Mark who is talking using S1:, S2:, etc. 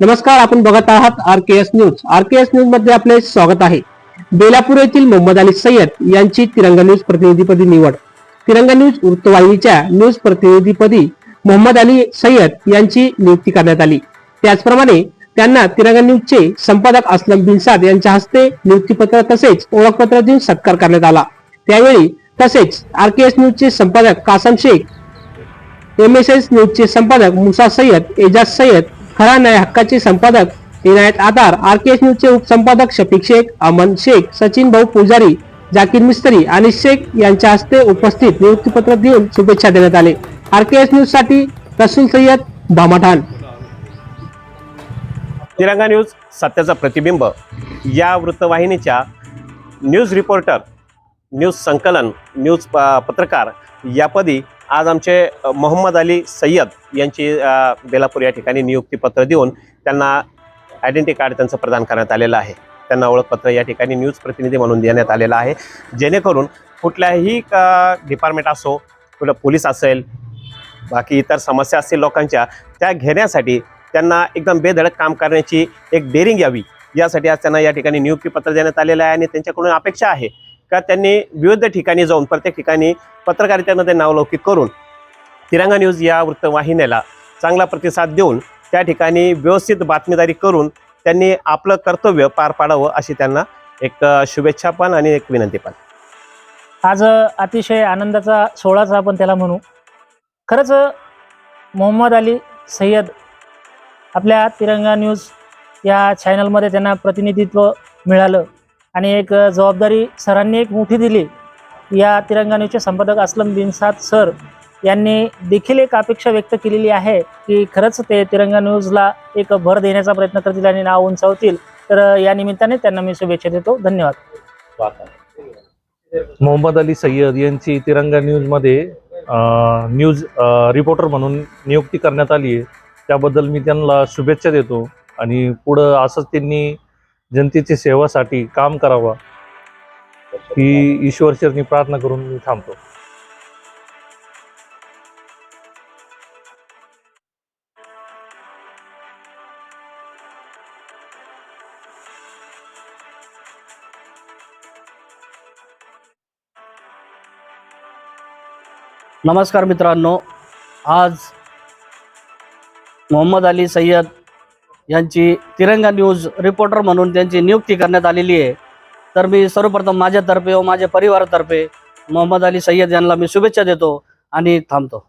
S1: नमस्कार आपण बघत आहात R K S news. R K S न्यूजमध्ये आपले स्वागत आहे. बेलापूर येथील मोहम्मद अली सय्यद यांची तिरंगा न्यूज प्रतिनिधीपदी निवड. तिरंगा न्यूज वृत्तवाहिनीच्या न्यूज प्रतिनिधीपदी मोहम्मद अली सय्यद यांची नियुक्ती करण्यात आली. त्याचप्रमाणे त्यांना तिरंगा न्यूजचे संपादक असलम बिनसाद यांच्या हस्ते नियुक्तीपत्र तसेच ओळखपत्र देऊन सत्कार करण्यात आला. त्यावेळी तसेच आर के एस न्यूजचे संपादक Kasam Shaikh M S S न्यूजचे संपादक मुसा सय्यद एजाज सय्यद खरा न्याय हक्काचे संपादक Inayat Aadhar R K S न्यूजचे उपसंपादक शफिक शेख अमन शेख सचिन भाऊ पुजारी जाकीर मिस्त्री आणि शेख यांच्या हस्ते उपस्थित नियुक्तीपत्र देऊन शुभेच्छा देण्यात आले. आर के एस न्यूजसाठी रसूल सय्यद भामाठाण
S2: तिरंगा न्यूज सत्याचा प्रतिबिंब. या वृत्तवाहिनीच्या न्यूज रिपोर्टर न्यूज संकलन न्यूज पत्रकार यापदी आज आमचे मोहम्मद अली सय्यद यांची बेलापूर या ठिकाणी नियुक्तीपत्र देऊन त्यांना आयडेंटिटी कार्ड त्यांचं प्रदान करण्यात आलेलं आहे. त्यांना ओळखपत्र या ठिकाणी न्यूज प्रतिनिधी म्हणून देण्यात आलेलं आहे. जेणेकरून कुठल्याही डिपार्टमेंट असो कुठलं पोलीस असेल बाकी इतर समस्या असतील लोकांच्या त्या घेण्यासाठी त्यांना एकदम बेधडक काम करण्याची एक डेअरिंग यावी. यासाठी आज त्यांना या ठिकाणी नियुक्तीपत्र देण्यात आलेलं आहे आणि त्यांच्याकडून अपेक्षा आहे. का त्यांनी विविध ठिकाणी जाऊन प्रत्येक ठिकाणी पत्रकारितेमध्ये नावलौकिक करून तिरंगा न्यूज या वृत्तवाहिनीला चांगला प्रतिसाद देऊन त्या ठिकाणी व्यवस्थित बातमीदारी करून त्यांनी आपलं कर्तव्य पार पाडावं अशी त्यांना एक शुभेच्छा पण आणि एक विनंती पण.
S3: आज अतिशय आनंदाचा सोहळाच आपण त्याला म्हणू. खरंच मोहम्मद अली सय्यद आपल्या तिरंगा न्यूज या चॅनलमध्ये त्यांना प्रतिनिधित्व मिळालं. आणि एक जबाबदारी सरांनी एक मोठी दिली. या तिरंगा न्यूजचे संपादक असलम बिनसाद सर यांनी देखील एक अपेक्षा व्यक्त केलेली आहे की खरंच ते तिरंगा न्यूजला एक भर देण्याचा प्रयत्न करतील आणि नाव उंचावतील. तर या निमित्ताने त्यांना मी शुभेच्छा देतो. धन्यवाद.
S4: मोहम्मद अली सय्यद यांची तिरंगा न्यूजमध्ये न्यूज रिपोर्टर म्हणून नियुक्ती करण्यात आली आहे. त्याबद्दल मी त्यांना शुभेच्छा देतो. आणि पुढं असंच त्यांनी जनतेची सेवासाठी काम करावं ही ईश्वरचरणी प्रार्थना करून मी थांबतो.
S5: नमस्कार मित्रांनो आज मोहम्मद अली सय्यद यांची तिरंगा न्यूज रिपोर्टर म्हणून त्यांची नियुक्ती करण्यात आलेली आहे. तर मी सर्वप्रथम माझ्यातर्फे व माझ्या परिवारातर्फे मोहम्मद अली सय्यद यांना मी शुभेच्छा देतो आणि थांबतो.